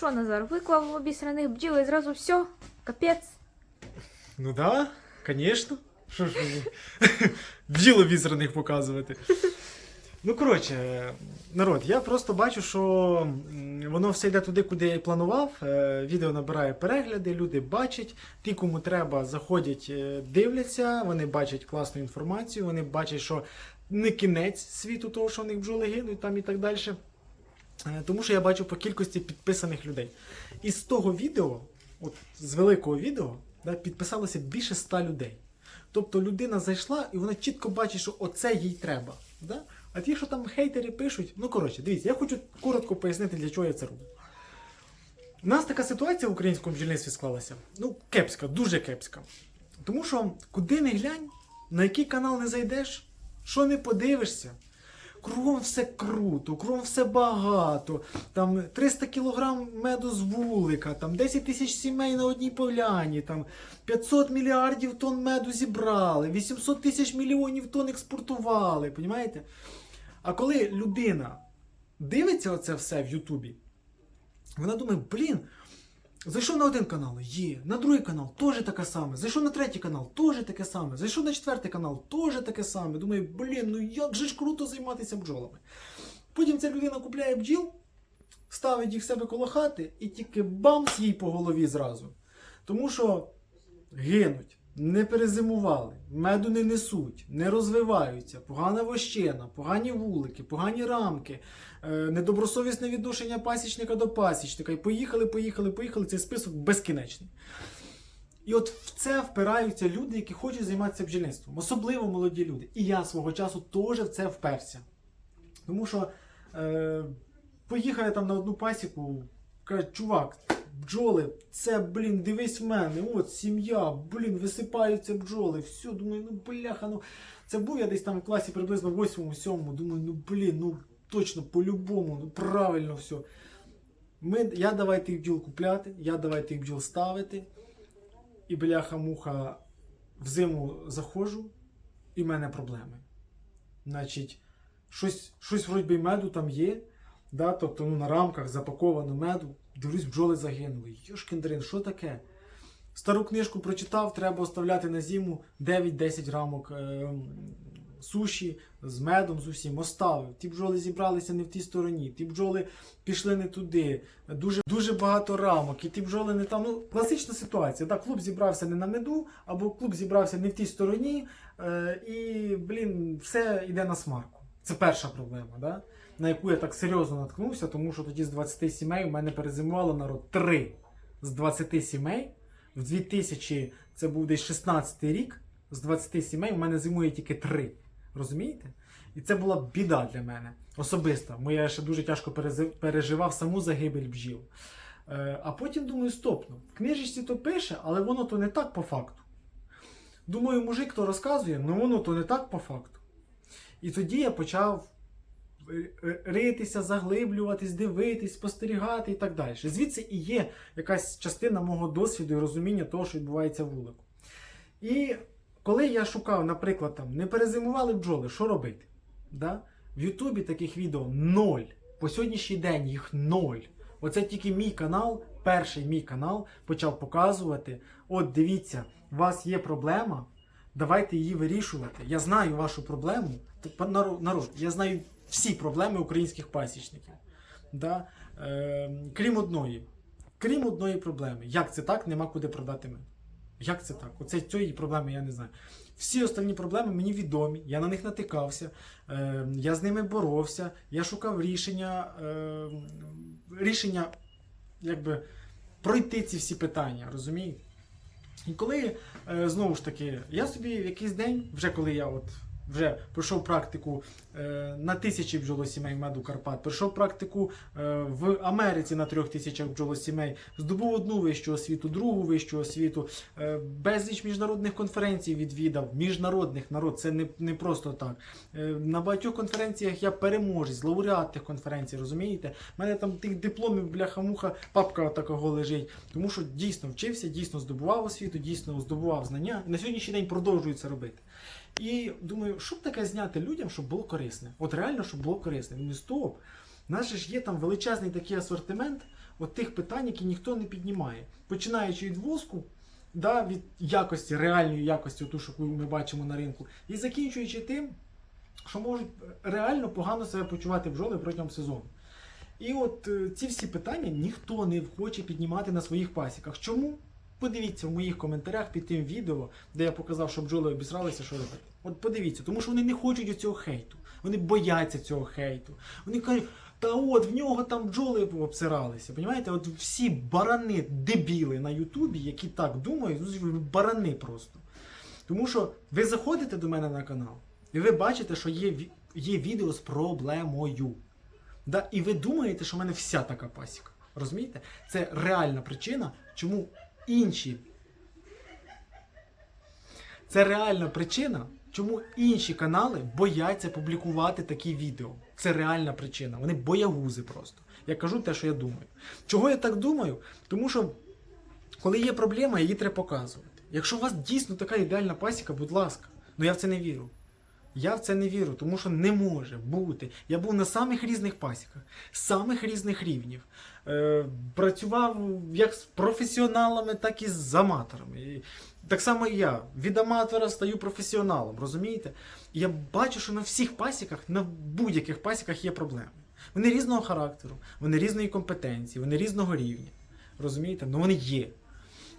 що, Назар, виклав обісраних бджіл і зразу все? Капець. Ну да, звісно. Що ж бджіл обізраних показувати. Ну, коротше, народ, я просто бачу, що воно все йде туди, куди я і планував. Е, Відео набирає перегляди, люди бачать. Ті, кому треба, заходять, е, дивляться, вони бачать класну інформацію, вони бачать, що не кінець світу того, що в них бджоли гинуть там і так далі. Е, Тому що я бачу по кількості підписаних людей. І з того відео, от з великого відео, да, підписалося більше ста людей. Тобто людина зайшла і вона чітко бачить, що оце їй треба. Да? А ті, що там хейтери пишуть, ну коротше, дивіться, я хочу коротко пояснити, для чого я це роблю. У нас така ситуація в українському бджільництві склалася. Ну, кепська, дуже кепська. Тому що куди не глянь, на який канал не зайдеш, що не подивишся, кругом все круто, кругом все багато. Там 300 кілограм меду з вулика, там 10 тисяч сімей на одній поляні, там 500 мільярдів тонн меду зібрали, 800 тисяч мільйонів тонн експортували. Понімаєте? А коли людина дивиться оце все в Ютубі, вона думає, блін, зайшов на один канал, є, на другий канал теж таке саме, зайшов на третій канал, теж таке саме, зайшов на четвертий канал, теж таке саме. Думаю, блін, ну як же ж круто займатися бджолами. Потім ця людина купляє бджіл, ставить їх в себе коло хати і тільки бамс їй по голові зразу. Тому що гинуть, не перезимували, меду не несуть, не розвиваються, погана вощина, погані вулики, погані рамки, недобросовісне відношення пасічника до пасічника. І поїхали, поїхали, поїхали. Цей список безкінечний. І от в це впираються люди, які хочуть займатися бджільництвом, особливо молоді люди. І я свого часу теж в це вперся. Тому що е, поїхав я там на одну пасіку, каже, чувак, бджоли, це, блін, дивись в мене, от сім'я, блін, висипаються бджоли. Все, думаю, ну бляха, ну. Це був я десь там в класі приблизно 8-7, думаю, ну блін, ну точно, по-любому, ну правильно все. Ми, я давай тих бджіл купляти, я давай тих бджіл ставити. І бляха-муха в зиму заходжу, і в мене проблеми. Значить, щось, щось вроді меду там є, да, тобто ну, на рамках запаковано меду. Дивлюсь, бджоли загинули. Йошкіндрин, що таке? Стару книжку прочитав, треба оставляти на зиму 9-10 рамок е, суші з медом, з усім. Оставив. Ті бджоли зібралися не в тій стороні, ті бджоли пішли не туди. Дуже, дуже багато рамок, і ті бджоли не там. Ну, класична ситуація. Так, клуб зібрався не на меду, або клуб зібрався не в тій стороні, е, і, блін, все йде на смарку. Це перша проблема, да? на яку я так серйозно наткнувся, тому що тоді з 20 сімей у мене перезимувало народ 3 з 20 сімей. В 2000, це був десь 16 рік, з 20 сімей у мене зимує тільки 3. Розумієте? І це була біда для мене особиста. Бо я ще дуже тяжко переживав саму загибель бджіл. Е, а потім думаю, стоп, ну, в книжечці то пише, але воно то не так по факту. Думаю, мужик то розказує, але воно то не так по факту. І тоді я почав ритися, заглиблюватись, дивитись, спостерігати і так далі. Звідси і є якась частина мого досвіду і розуміння того, що відбувається вулику. І коли я шукав, наприклад, там, не перезимували бджоли, що робити? Да? В Ютубі таких відео ноль. По сьогоднішній день їх ноль. Оце тільки мій канал, перший мій канал почав показувати: от дивіться, у вас є проблема, давайте її вирішувати. Я знаю вашу проблему. Народ, я знаю всі проблеми українських пасічників. Да? Е, крім одної. Крім одної проблеми. Як це так, нема куди продати мед? Як це так? Оце цієї проблеми я не знаю. Всі остальні проблеми мені відомі, я на них натикався, е, я з ними боровся, я шукав рішення, е, рішення, якби пройти ці всі питання, розумієте? І коли е, знову ж таки, я собі в якийсь день, вже коли я от вже пройшов практику е, на тисячі бджолосімей меду Карпат, пройшов практику е, в Америці на трьох тисячах бджолосімей, здобув одну вищу освіту, другу вищу освіту, е, безліч міжнародних конференцій відвідав. Міжнародних народ, це не, не просто так. На багатьох конференціях я переможець, лауреат тих конференцій, розумієте? У мене там тих дипломів, бляха-муха, папка такого лежить. Тому що дійсно вчився, дійсно здобував освіту, дійсно здобував знання. І на сьогоднішній день продовжую це робити. І думаю, що б таке зняти людям, щоб було корисне? От реально, щоб було корисне. Думаю, стоп. У нас же ж є там величезний такий асортимент. от тих питань, які ніхто не піднімає. Починаючи від воску, да, від якості, реальної якості, ту, що ми бачимо на ринку, і закінчуючи тим, що можуть реально погано себе почувати бджоли протягом сезону. І от е, ці всі питання ніхто не хоче піднімати на своїх пасіках. Чому? Подивіться в моїх коментарях під тим відео, де я показав, що бджоли обісралися, що робити. От подивіться, тому що вони не хочуть цього хейту. Вони бояться цього хейту. Вони кажуть, та от в нього там бджоли обсиралися. Понімаєте? От всі барани дебіли на Ютубі, які так думають, ну, барани просто. Тому що ви заходите до мене на канал, і ви бачите, що є, є відео з проблемою. Да? І ви думаєте, що в мене вся така пасіка. Розумієте? Це реальна причина, чому інші. Це реальна причина, чому інші канали бояться публікувати такі відео. Це реальна причина. Вони боягузи просто. Я кажу те, що я думаю. Чого я так думаю? Тому що, коли є проблема, її треба показувати. Якщо у вас дійсно така ідеальна пасіка, будь ласка, ну я в це не вірю. Я в це не вірю, тому що не може бути. Я був на самих різних пасіках, самих різних рівнів. Е, працював як з професіоналами, так і з аматорами. І так само і я. Від аматора стаю професіоналом, розумієте? Я бачу, що на всіх пасіках, на будь-яких пасіках є проблеми. Вони різного характеру, вони різної компетенції, вони різного рівня. Розумієте? Ну вони є.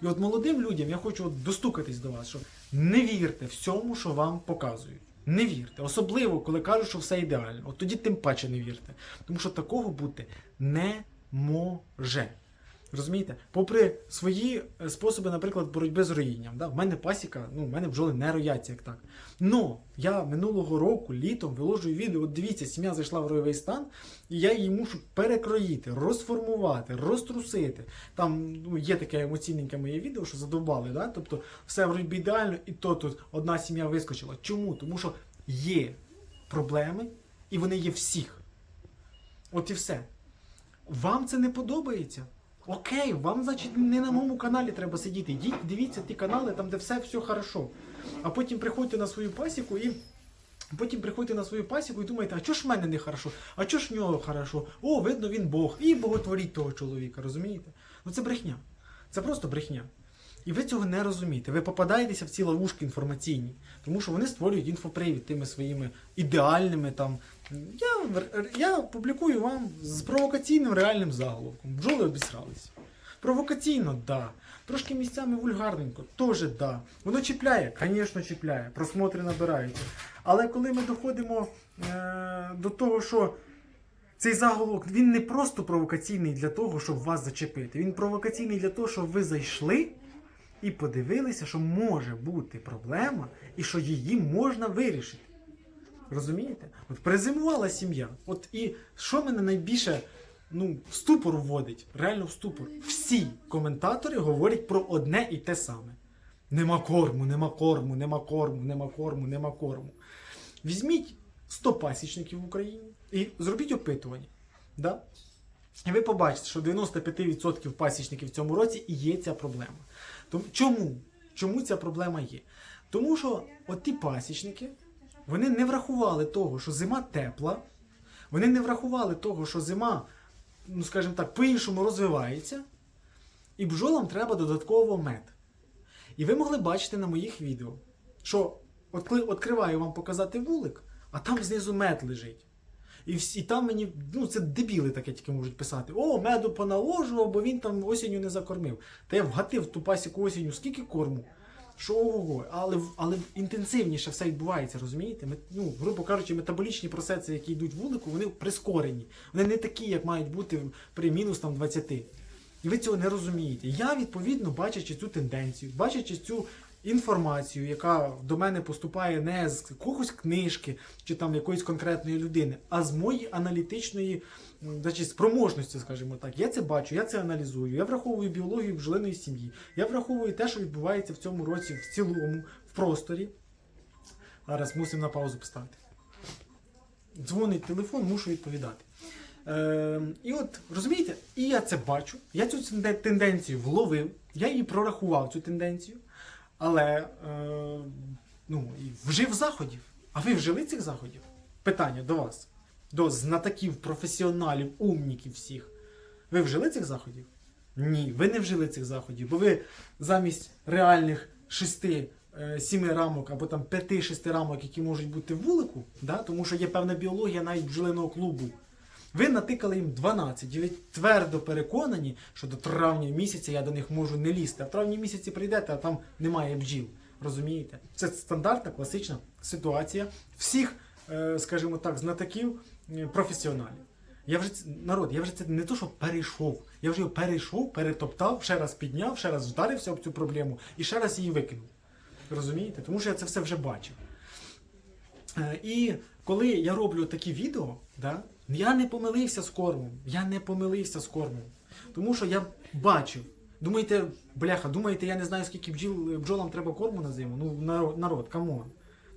І от молодим людям я хочу от достукатись до вас, що не вірте всьому, що вам показують. Не вірте. Особливо, коли кажуть, що все ідеально. От тоді тим паче не вірте. Тому що такого бути не може. Розумієте? Попри свої е, способи, наприклад, боротьби з роїнням. Да? В мене пасіка, ну, в мене бджоли не рояться як так. Но я минулого року літом виложую відео, от дивіться, сім'я зайшла в ройовий стан, і я її мушу перекроїти, розформувати, розтрусити. Там ну, є таке емоційненьке моє відео, що задовбали. Да? Тобто все вроді ідеально, і то тут одна сім'я вискочила. Чому? Тому що є проблеми, і вони є всіх. От і все. Вам це не подобається? Окей, вам, значить, не на моєму каналі треба сидіти. Йдіть, дивіться ті канали, там, де все, все хорошо. А потім приходьте на свою пасіку і. Потім приходьте на свою пасіку і думаєте, а чого ж в мене не хорошо? А чого ж в нього хорошо? О, видно, він Бог. І боготворіть того чоловіка, розумієте? Ну це брехня. Це просто брехня. І ви цього не розумієте. Ви попадаєтеся в ці ловушки інформаційні, тому що вони створюють інфопривід тими своїми ідеальними там. Я, я публікую вам з провокаційним реальним заголовком. Бджоли обісралися. Провокаційно, да. Трошки місцями вульгарненько, теж да. Воно чіпляє, звісно, чіпляє, просмотри набираються. Але коли ми доходимо е- до того, що цей заголовок він не просто провокаційний для того, щоб вас зачепити. Він провокаційний для того, щоб ви зайшли і подивилися, що може бути проблема і що її можна вирішити. Розумієте? От призимувала сім'я. От і що мене найбільше ну, в ступор вводить, реально в ступор. Всі коментатори говорять про одне і те саме. Нема корму, нема корму, нема корму, нема корму, нема корму. Візьміть 100 пасічників в Україні і зробіть опитування. Да? І ви побачите, що 95% пасічників в цьому році і є ця проблема. Тому, чому? Чому ця проблема є? Тому що от ті пасічники, вони не врахували того, що зима тепла, вони не врахували того, що зима, ну скажімо так, по-іншому розвивається, і бджолам треба додатково мед. І ви могли бачити на моїх відео, що от коли відкриваю вам показати вулик, а там знизу мед лежить. І, всі, і там мені, ну це дебіли таке тільки можуть писати. О, меду поналожував, бо він там осінню не закормив. Та я вгатив ту пасіку осінню, скільки корму. Що ого, але, але інтенсивніше все відбувається, розумієте? Ми, ну, грубо кажучи, метаболічні процеси, які йдуть вулику, вони прискорені. Вони не такі, як мають бути при мінус там 20. І ви цього не розумієте. Я, відповідно, бачачи цю тенденцію, бачачи цю інформацію, яка до мене поступає не з якогось книжки чи там якоїсь конкретної людини, а з моєї аналітичної значить, спроможності, скажімо так. Я це бачу, я це аналізую, я враховую біологію бджолиної сім'ї, я враховую те, що відбувається в цьому році в цілому, в просторі. Зараз мусимо на паузу поставити. Дзвонить телефон, мушу відповідати. Е, і от розумієте, і я це бачу. Я цю тенденцію вловив, я її прорахував цю тенденцію, але е, ну, вжив заходів. А ви вжили цих заходів? Питання до вас, до знатоків, професіоналів, умніків всіх. Ви вжили цих заходів? Ні, ви не вжили цих заходів, бо ви замість реальних шести. е, Сіми рамок або там п'яти-шести рамок, які можуть бути в вулику, да? тому що є певна біологія навіть бджолиного клубу. Ви натикали їм 12, і ви твердо переконані, що до травня місяця я до них можу не лізти. А в травні місяці прийдете, а там немає бджіл. Розумієте? Це стандартна класична ситуація всіх, е, скажімо так, знатоків е, професіоналів. Я вже народ, я вже це не то, що перейшов. Я вже його перейшов, перетоптав, ще раз підняв, ще раз вдарився об цю проблему і ще раз її викинув. Розумієте? Тому що я це все вже бачив. Е, І коли я роблю такі відео, да, я не помилився з кормом. Я не помилився з кормом. Тому що я бачив. Думаєте, бляха, думаєте, я не знаю, скільки бджіл, бджолам треба корму на зиму? Ну, народ, народ, камон.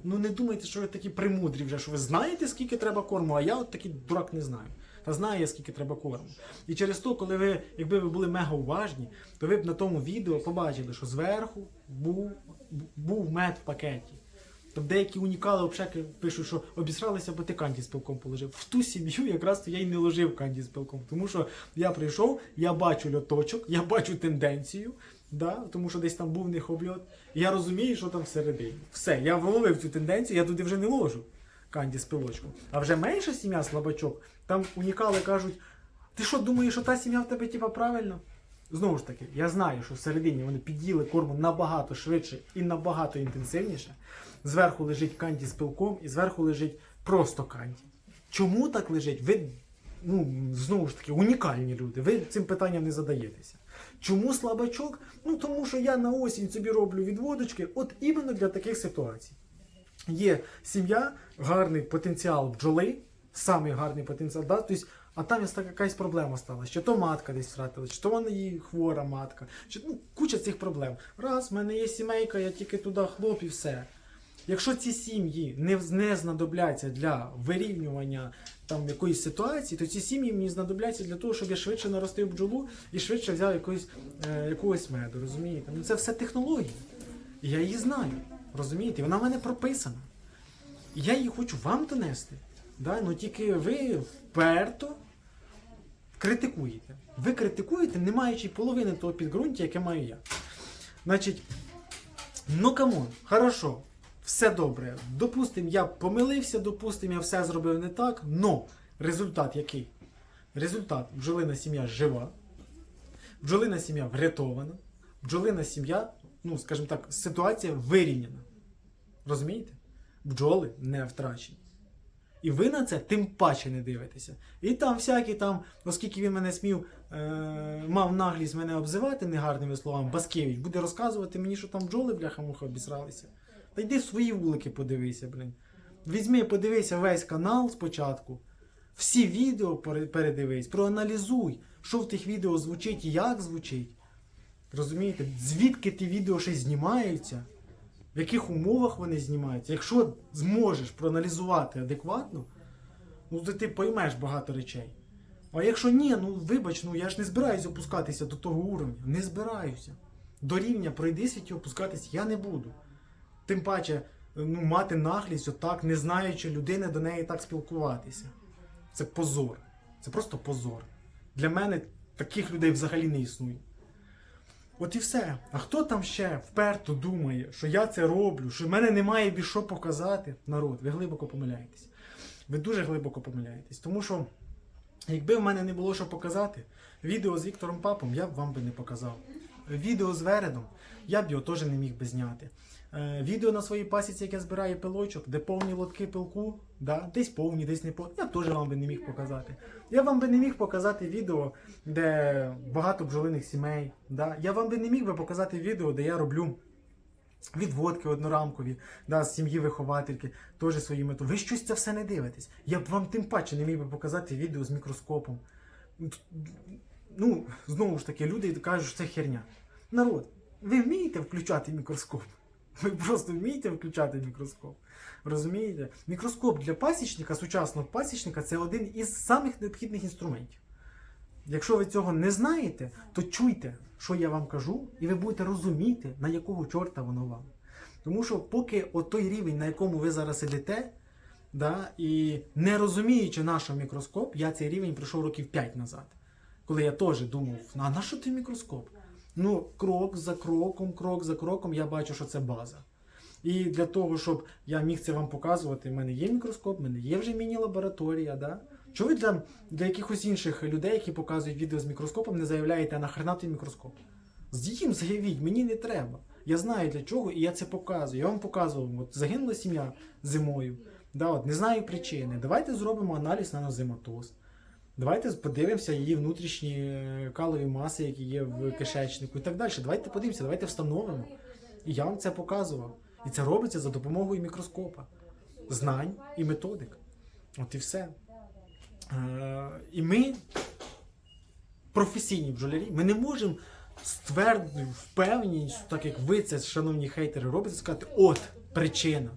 Ну не думайте, що ви такі примудрі вже, що ви знаєте, скільки треба корму, а я от такий дурак не знаю. Та знаю я, скільки треба корму. І через то, коли ви, якби ви були мега уважні, то ви б на тому відео побачили, що зверху був, був мед в пакеті. Тобто деякі унікали взагалі пишуть, що обісралися, бо ти канді з пилком положив. В ту сім'ю якраз то я й не ложив канді з пилком. Тому що я прийшов, я бачу льоточок, я бачу тенденцію, да? тому що десь там був них обльот. Я розумію, що там всередині. Все, я вловив цю тенденцію, я туди вже не ложу канді з пилочком. А вже менша сім'я слабачок, там унікали кажуть: ти що думаєш, що та сім'я в тебе типа правильно? Знову ж таки, я знаю, що всередині вони під'їли корму набагато швидше і набагато інтенсивніше. Зверху лежить канді з пилком, і зверху лежить просто канді. Чому так лежить? Ви ну, знову ж таки унікальні люди. Ви цим питанням не задаєтеся. Чому слабачок? Ну тому що я на осінь собі роблю відводочки, от іменно для таких ситуацій. Є сім'я, гарний потенціал бджоли, самий гарний потенціал, да? тобто, а там якась проблема стала, чи то матка десь втратила, чи то вона її хвора матка, чи ну, куча цих проблем. Раз, в мене є сімейка, я тільки туди хлоп і все. Якщо ці сім'ї не, не знадобляться для вирівнювання там якоїсь ситуації, то ці сім'ї мені знадобляться для того, щоб я швидше наростив бджолу і швидше взяв якогось, е, якогось меду. Розумієте? Ну це все технології. І я її знаю. Розумієте? Вона в мене прописана. І я її хочу вам донести. Да? Ну тільки ви вперто критикуєте. Ви критикуєте, не маючи половини того підґрунтя, яке маю я. Значить, ну камон, хорошо, все добре. Допустим, я помилився, допустим, я все зробив не так, но результат який? Результат бджолина сім'я жива, бджолина сім'я врятована, бджолина сім'я, ну, скажімо так, ситуація вирівняна. Розумієте? Бджоли не втрачені. І ви на це тим паче не дивитеся. І там всякі там, оскільки він мене смів, е, мав наглість мене обзивати негарними словами, Баскевич буде розказувати мені, що там бджоли бляха-муха обісралися. Та йди свої вулики подивися, блин. Візьми, подивися весь канал спочатку, всі відео передивись, проаналізуй, що в тих відео звучить і як звучить. Розумієте, звідки ті відео ще знімаються, в яких умовах вони знімаються. Якщо зможеш проаналізувати адекватно, ну то ти поймеш багато речей. А якщо ні, ну вибач, ну я ж не збираюся опускатися до того уровня. Не збираюся. До рівня пройди світі опускатися я не буду. Тим паче, ну, мати наглість, отак, не знаючи людини, до неї так спілкуватися. Це позор. Це просто позор. Для мене таких людей взагалі не існує. От і все. А хто там ще вперто думає, що я це роблю, що в мене немає більше що показати? Народ, ви глибоко помиляєтесь. Ви дуже глибоко помиляєтесь. Тому що, якби в мене не було що показати, відео з Віктором Папом я б вам би не показав. Відео з Вередом я б його теж не міг би зняти. Е, Відео на своїй пасіці, яке збирає пилочок, де повні лотки пилку, да, десь повні, десь не повні. Я теж вам би не міг показати. Я вам би не міг показати відео, де багато бджолиних сімей. Да. Я вам би не міг би показати відео, де я роблю відводки однорамкові, да, з сім'ї виховательки, теж свої методи. Ви щось це все не дивитесь. Я б вам тим паче не міг би показати відео з мікроскопом. Ну, знову ж таки, люди кажуть, що це херня. Народ, ви вмієте включати мікроскоп? Ви просто вмієте включати мікроскоп. Розумієте? Мікроскоп для пасічника, сучасного пасічника, це один із самих необхідних інструментів. Якщо ви цього не знаєте, то чуйте, що я вам кажу, і ви будете розуміти, на якого чорта воно вам. Тому що поки от той рівень, на якому ви зараз сидите, да, і не розуміючи наш мікроскоп, я цей рівень пройшов років 5 назад. Коли я теж думав, а на що ти мікроскоп? Ну, крок за кроком, крок за кроком, я бачу, що це база. І для того, щоб я міг це вам показувати, в мене є мікроскоп, в мене є вже міні-лабораторія. Да? Чого ви для, для якихось інших людей, які показують відео з мікроскопом, не заявляєте, а нахрена той мікроскоп? Їм заявіть, мені не треба. Я знаю для чого, і я це показую. Я вам показував, от загинула сім'я зимою. Да, от, не знаю причини. Давайте зробимо аналіз на нозематоз. Давайте подивимося її внутрішні е, калові маси, які є в кишечнику і так далі. Давайте подивимося, давайте встановимо. І я вам це показував. І це робиться за допомогою мікроскопа, знань і методик. От і все. Е, і ми, професійні бджолярі, ми не можемо ствердно, впевнені, так як ви це, шановні хейтери, робите, сказати, от причина.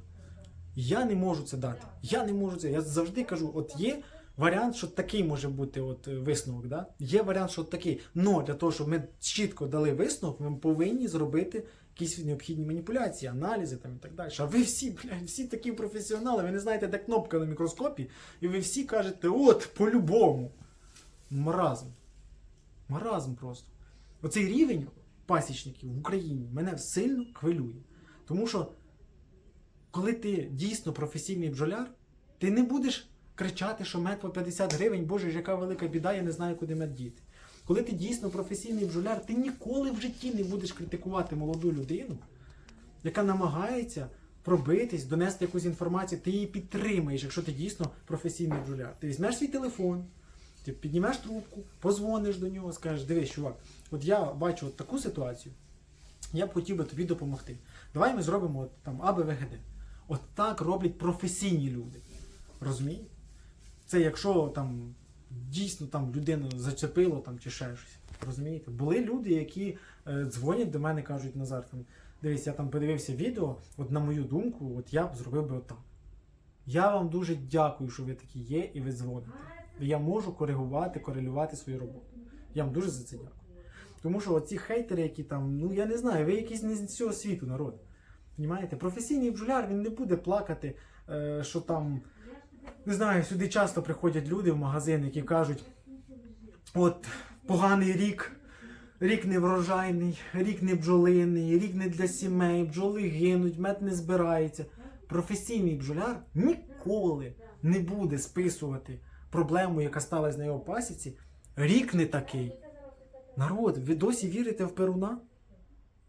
Я не можу це дати. Я не можу це. Я завжди кажу, от є варіант, що такий може бути от, е, висновок. Да? Є варіант, що такий. Но для того, щоб ми чітко дали висновок, ми повинні зробити якісь необхідні маніпуляції, аналізи там і так далі. А ви всі, блядь, всі такі професіонали, ви не знаєте, де кнопка на мікроскопі, і ви всі кажете, от, по-любому. Маразм. Маразм просто. Оцей рівень пасічників в Україні мене сильно хвилює. Тому що, коли ти дійсно професійний бджоляр, ти не будеш кричати, що мед по 50 гривень, боже, яка велика біда, я не знаю, куди мед діти. Коли ти дійсно професійний бджоляр, ти ніколи в житті не будеш критикувати молоду людину, яка намагається пробитись, донести якусь інформацію, ти її підтримаєш, якщо ти дійсно професійний бджоляр. Ти візьмеш свій телефон, ти піднімеш трубку, позвониш до нього, скажеш, дивись, чувак, от я бачу от таку ситуацію, я б хотів би тобі допомогти. Давай ми зробимо от, там АБВГД. От так роблять професійні люди. Розумієте? Це якщо там дійсно там людину зачепило там, чи ще щось. Розумієте? Були люди, які е, дзвонять до мене, кажуть, Назар, там, дивись, я там подивився відео, от на мою думку, от я б зробив би отак. Я вам дуже дякую, що ви такі є, і ви дзвоните. Я можу коригувати, корелювати свою роботу. Я вам дуже за це дякую. Тому що оці хейтери, які там, ну я не знаю, ви якісь не з цього світу народ. Понімаєте? Професійний бджоляр він не буде плакати, е, що там. Не знаю, сюди часто приходять люди в магазин, які кажуть: от поганий рік, рік не врожайний, рік не бджолиний, рік не для сімей, бджоли гинуть, мед не збирається. Професійний бджоляр ніколи не буде списувати проблему, яка сталася на його пасіці. Рік не такий. Народ, ви досі вірите в Перуна?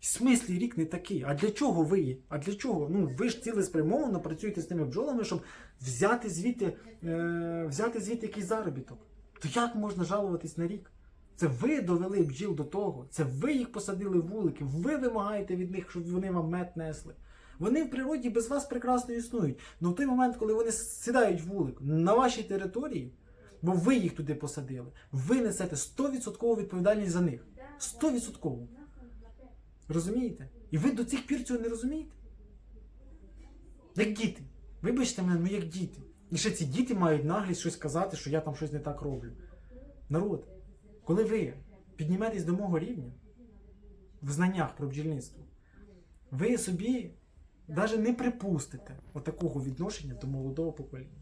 В смислі рік не такий. А для чого ви? А для чого? Ну ви ж цілеспрямовано працюєте з тими бджолами, щоб взяти звідти, е, взяти звідти якийсь заробіток. То як можна жалуватись на рік? Це ви довели бджіл до того, це ви їх посадили в вулики, ви вимагаєте від них, щоб вони вам мед несли. Вони в природі без вас прекрасно існують. Ну в той момент, коли вони сідають в вулик на вашій території, бо ви їх туди посадили, ви несете 100% відповідальність за них. 100%. Розумієте? І ви до цих пір цього не розумієте? Як діти. Вибачте мене, ну як діти. І ще ці діти мають наглість щось казати, що я там щось не так роблю. Народ, коли ви підніметесь до мого рівня в знаннях про бджільництво, ви собі навіть не припустите отакого відношення до молодого покоління.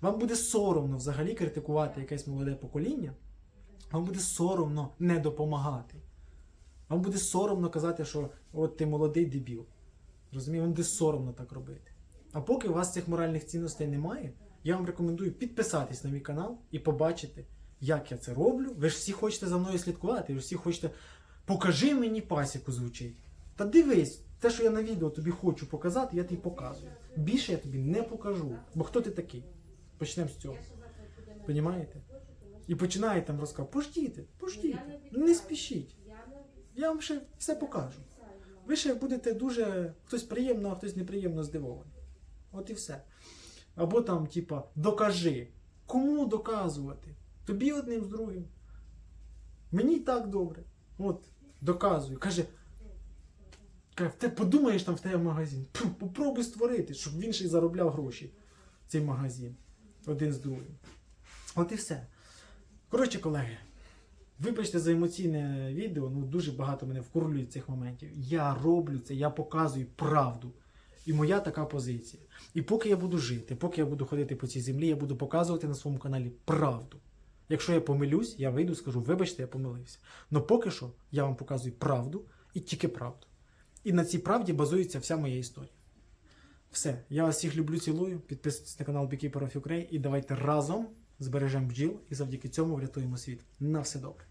Вам буде соромно взагалі критикувати якесь молоде покоління, вам буде соромно не допомагати. Вам буде соромно казати, що от ти молодий дебіл. Розумієте, вам буде соромно так робити. А поки у вас цих моральних цінностей немає, я вам рекомендую підписатись на мій канал і побачити, як я це роблю. Ви ж всі хочете за мною слідкувати, ви ж всі хочете. Покажи мені пасіку звучить. Та дивись, те, що я на відео тобі хочу показати, я тобі показую. Більше я тобі не покажу. Бо хто ти такий? Почнемо з цього. Понімаєте? І починає там розказувати, пождіть, пождіть, не спішіть. Я вам ще все покажу. Ви ще будете дуже хтось приємно, а хтось неприємно здивований. От і все. Або там, типа, докажи. Кому доказувати? Тобі одним з другим. Мені так добре. От, доказую. Каже, ти подумаєш там в тебе магазин. Пф, попробуй створити, щоб він ще й заробляв гроші. Цей магазин. Один з другим. От і все. Коротше, колеги. Вибачте за емоційне відео, ну дуже багато мене вкурлює цих моментів. Я роблю це, я показую правду. І моя така позиція. І поки я буду жити, поки я буду ходити по цій землі, я буду показувати на своєму каналі правду. Якщо я помилюсь, я вийду, і скажу, вибачте, я помилився. Но поки що я вам показую правду і тільки правду. І на цій правді базується вся моя історія. Все, я вас всіх люблю, цілую. Підписуйтесь на канал Beekeeper of Ukraine і давайте разом збережемо бджіл і завдяки цьому врятуємо світ. На все добре.